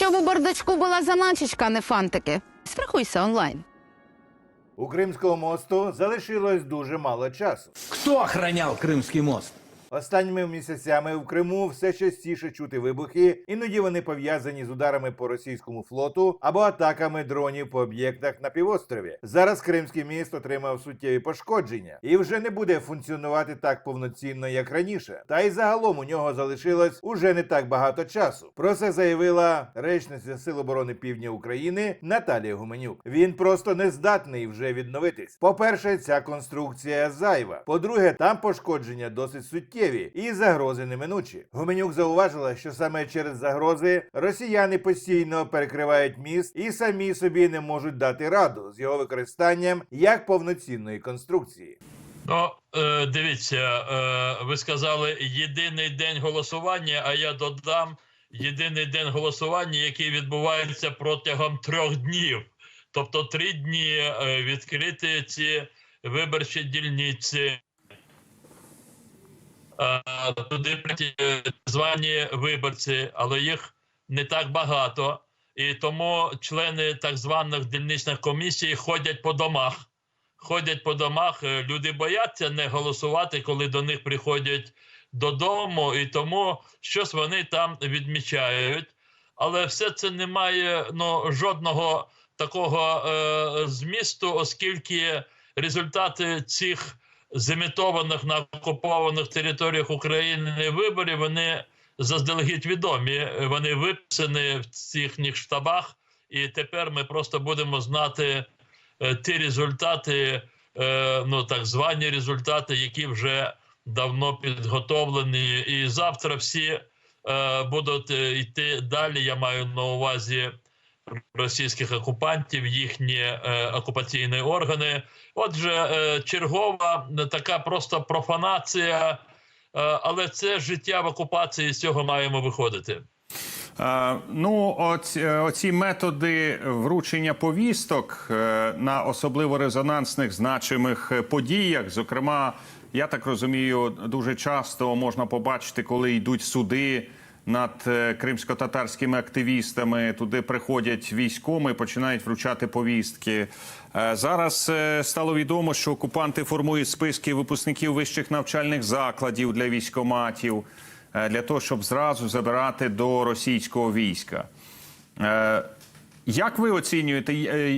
Щоб у бардачку була заначечка, а не фантики. Страхуйся онлайн. У Кримського мосту залишилось дуже мало часу. Кто охранял Крымский мост? Останніми місяцями в Криму все частіше чути вибухи, іноді вони пов'язані з ударами по російському флоту або атаками дронів по об'єктах на півострові. Зараз Кримський міст отримав суттєві пошкодження і вже не буде функціонувати так повноцінно, як раніше. Та й загалом у нього залишилось уже не так багато часу. Про це заявила речниця Сил оборони Півдня України Наталія Гуменюк. Він просто не здатний вже відновитись. По-перше, ця конструкція зайва. По-друге, там пошкодження досить суттєві і загрози неминучі. Гуменюк зауважила, що саме через загрози росіяни постійно перекривають міст і самі собі не можуть дати раду з його використанням як повноцінної конструкції. Ну, е, дивіться, е, ви сказали єдиний день голосування, а я додам єдиний день голосування, який відбувається протягом трьох днів. Тобто три дні е, відкриті ці виборчі дільниці. Туди е, звані виборці, але їх не так багато. І тому члени так званих дільничних комісій ходять по домах ходять по домах. е, Люди бояться не голосувати, коли до них приходять додому, і тому щось вони там відмічають. Але все це не має ну, жодного такого е, змісту, оскільки результати цих зимітованих на окупованих територіях України виборів вони заздалегідь відомі. Вони виписані в їхніх штабах, і тепер ми просто будемо знати е, ті результати, е, ну так звані результати, які вже давно підготовлені. І завтра всі е, будуть йти далі. Я маю на увазі російських окупантів, їхні е, окупаційні органи. Отже, е, чергова е, така просто профанація, е, але це життя в окупації. З цього маємо виходити. Е, Ну, оці, оці методи вручення повісток е, на особливо резонансних значимих е, подіях, зокрема, я так розумію, дуже часто можна побачити, коли йдуть суди над е, кримсько-татарськими активістами. Туди приходять військоми, починають вручати повістки. Е, Зараз е, стало відомо, що окупанти формують списки випускників вищих навчальних закладів для військоматів для того, щоб зразу забирати до російського війська. Як ви оцінюєте,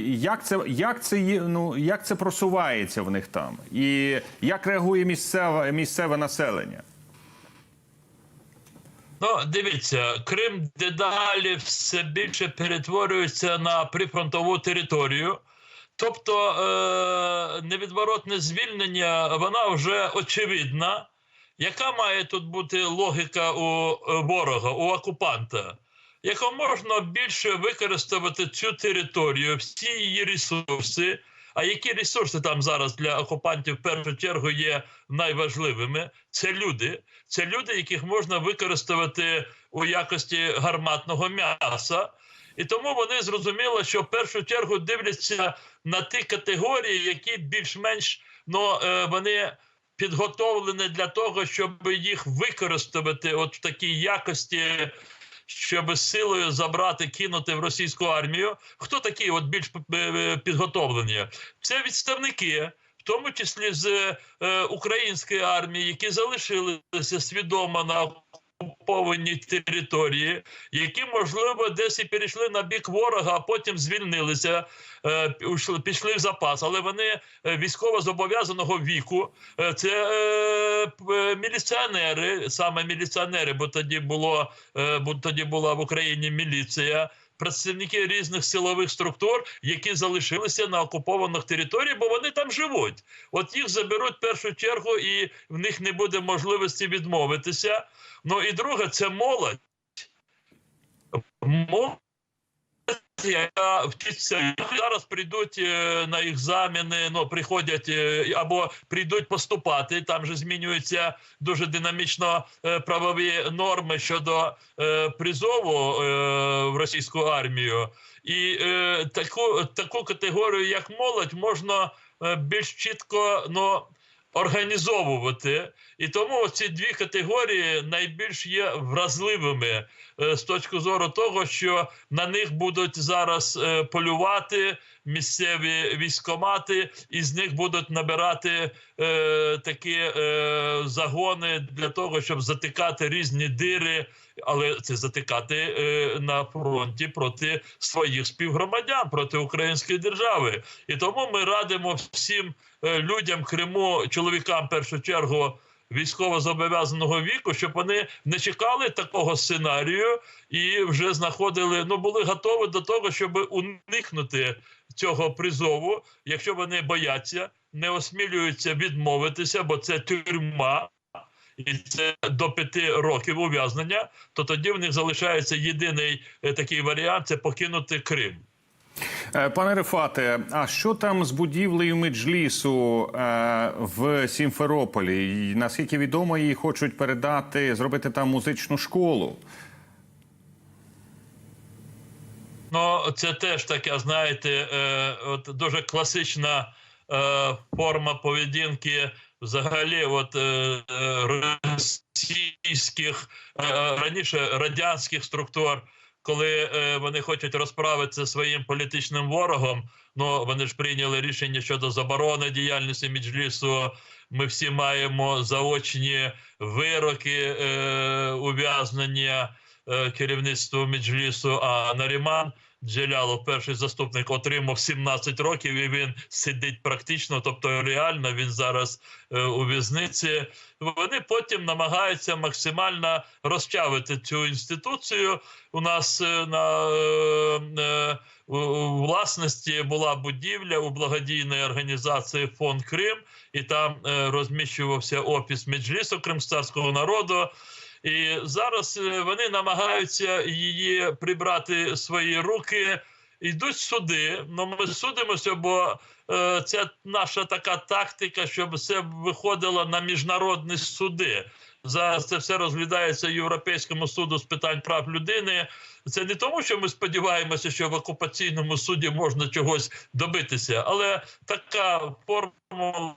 як це, як це, ну, як це просувається в них там? І як реагує місцеве, місцеве населення? Ну, дивіться, Крим дедалі все більше перетворюється на прифронтову територію. Тобто е- невідворотне звільнення, вона вже очевидна. Яка має тут бути логіка у е, ворога, у окупанта? Яко можна більше використовувати цю територію, всі її ресурси. А які ресурси там зараз для окупантів в першу чергу є найважливими? Це люди. Це люди, яких можна використовувати у якості гарматного м'яса. І тому вони зрозуміли, що в першу чергу дивляться на ті категорії, які більш-менш ну, е, вони підготовлені для того, щоб їх використовувати от в такій якості, щоб силою забрати, кинути в російську армію. Хто такі от більш е, підготовлені? Це відставники. В тому числі з е, української армії, які залишилися свідомо на окупованій території, які можливо десь і перейшли на бік ворога, а потім звільнилися, е, пішли в запас. Але вони е, військово зобов'язаного віку. Е, Це міліціонери, саме міліціонери, бо тоді було бо тоді була в Україні міліція. Представники різних силових структур, які залишилися на окупованих територіях, бо вони там живуть. От їх заберуть в першу чергу, і в них не буде можливості відмовитися. Ну і друге, це молодь. Молодь, яка вчиться зараз прийдуть е, на екзамени, ну приходять е, або прийдуть поступати. Там же змінюються дуже динамічно е, правові норми щодо призову в російську армію. І таку, таку категорію, як молодь, можна більш чітко ну, організовувати. І тому ці дві категорії найбільш є вразливими. е, з точки зору того, що на них будуть зараз е, полювати місцеві військомати, і з них будуть набирати е, такі е, загони для того, щоб затикати різні дири, але це затикати е, на фронті проти своїх співгромадян, проти української держави. І тому ми радимо всім е, людям Криму, чоловікам в першу чергу. Військово зобов'язаного віку, щоб вони не чекали такого сценарію і вже знаходили, ну були готові до того, щоб уникнути цього призову, якщо вони бояться, не осмілюються відмовитися, бо це тюрма. І це до п'яти років ув'язнення, то тоді в них залишається єдиний е, такий варіант це покинути Крим. Е, Пане Рефате, а що там з будівлею меджлісу е, в Сімферополі? І, Наскільки відомо, її хочуть передати, зробити там музичну школу. Ну, це теж таке, знаєте, от дуже класична форма поведінки взагалі, от е, е, російських е, раніше радянських структур, коли е, вони хочуть розправитися своїм політичним ворогом. Ну вони ж прийняли рішення щодо заборони діяльності Меджлісу. Ми всі маємо заочні вироки е, ув'язнення е, керівництву Меджлісу, а Наріман Джелялов, перший заступник, отримав 17 років, і він сидить практично, тобто реально він зараз е, у в'язниці. Вони потім намагаються максимально розчавити цю інституцію. У нас е, на у- власності була будівля у благодійної організації Фонд Крим, і там розміщувався офіс Меджлісу кримстарського народу. І зараз е, вони намагаються її прибрати свої руки. Йдуть суди. Ну ми судимося, бо е, це наша така тактика, щоб все виходило на міжнародні суди. Зараз це все розглядається Європейському суду з питань прав людини. Це не тому, що ми сподіваємося, що в окупаційному суді можна чогось добитися, але така формула.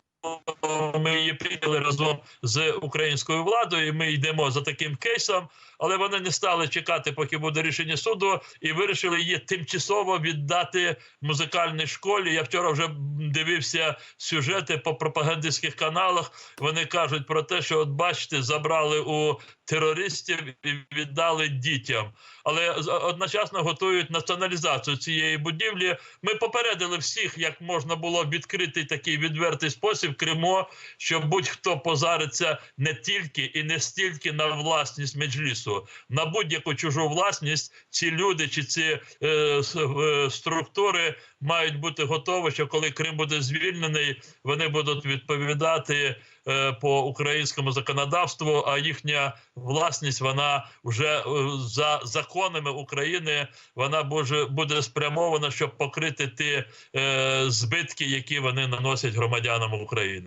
Ми її прийняли разом з українською владою. і Ми йдемо за таким кейсом, але вони не стали чекати, поки буде рішення суду, і вирішили її тимчасово віддати музикальній школі. Я вчора вже дивився сюжети по пропагандистських каналах. Вони кажуть про те, що от бачите, забрали у терористів і віддали дітям, але одночасно готують націоналізацію цієї будівлі. Ми попередили всіх, як можна було в відкритий такий відвертий спосіб Криму, що будь-хто позариться не тільки і не стільки на власність меджлісу, на будь-яку чужу власність. Ці люди чи ці е, е, структури мають бути готові, що коли Крим буде звільнений, вони будуть відповідати е, по українському законодавству. А їхня власність вона вже е, за законами України вона буде, буде спрямована, щоб покрити ті е, збитки, які вони наносять громадянам України.